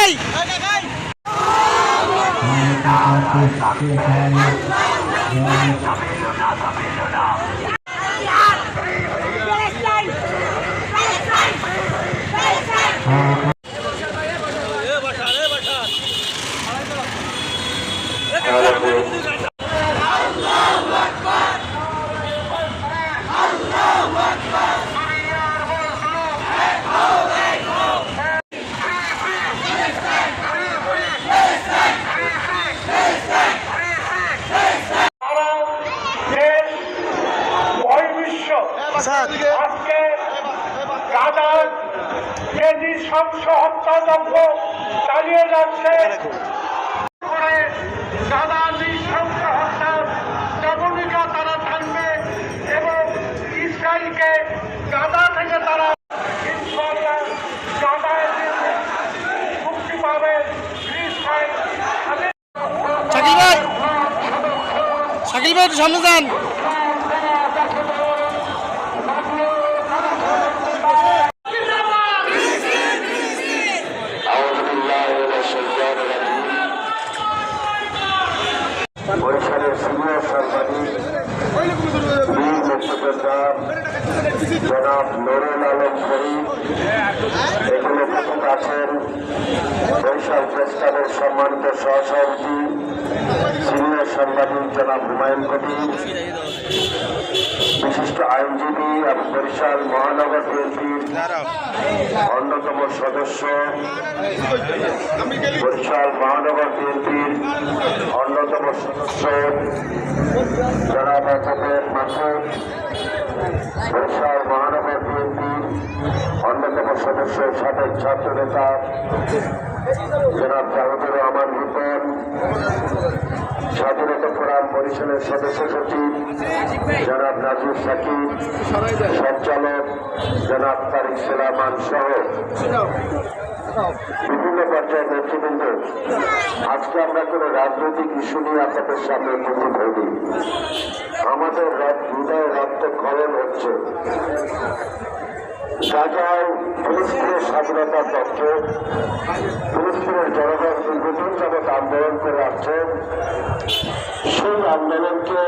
নেই Thank you. আজকে গাজার যে নৃশংস চালিয়ে যাচ্ছে। শাকিল ভাই। শাকিল ভাই, একটু সামনে যান। বরিশালের সিনিয়র সাংবাদিক বীর জনাব নুরুল আলম শরীফ এগুলো আছেন? বরিশাল প্রেস ক্লাবের সম্মানিত সহসভাপতি, সিনিয়র সাংবাদিক জনাব হুমায়ুন কবির, বিশিষ্ট আইনজীবী এবং বরিশাল মহানগর বিএনপির অন্যতম সদস্য, বরিশাল মহানগর বিএনপির অন্যতম সদস্য জনাব অধ্যাপক মাসুদ, বরিশাল মহানগর বিএনপির অন্যতম সদস্য সাবেক ছাত্র জনাব জাহিদুর রহমান রিপন, স্বাধীনতা ফোরাম বরিশালের সদস্য সচিব, জনাব নাজির সাকিব, সঞ্চালক জনাব তারিক সেলামান সহ বিভিন্ন পর্যায়ের নেতৃবৃন্দ। আজকে আমরা কোনো রাজনৈতিক ইস্যু নিয়ে আপনাদের সামনে উপস্থিত হইনি। আমাদের হৃদয়ে রক্তক্ষরণ হচ্ছে। গাজায় ফিলিস্তিনের স্বাধীনতার পক্ষে সেই আন্দোলনকে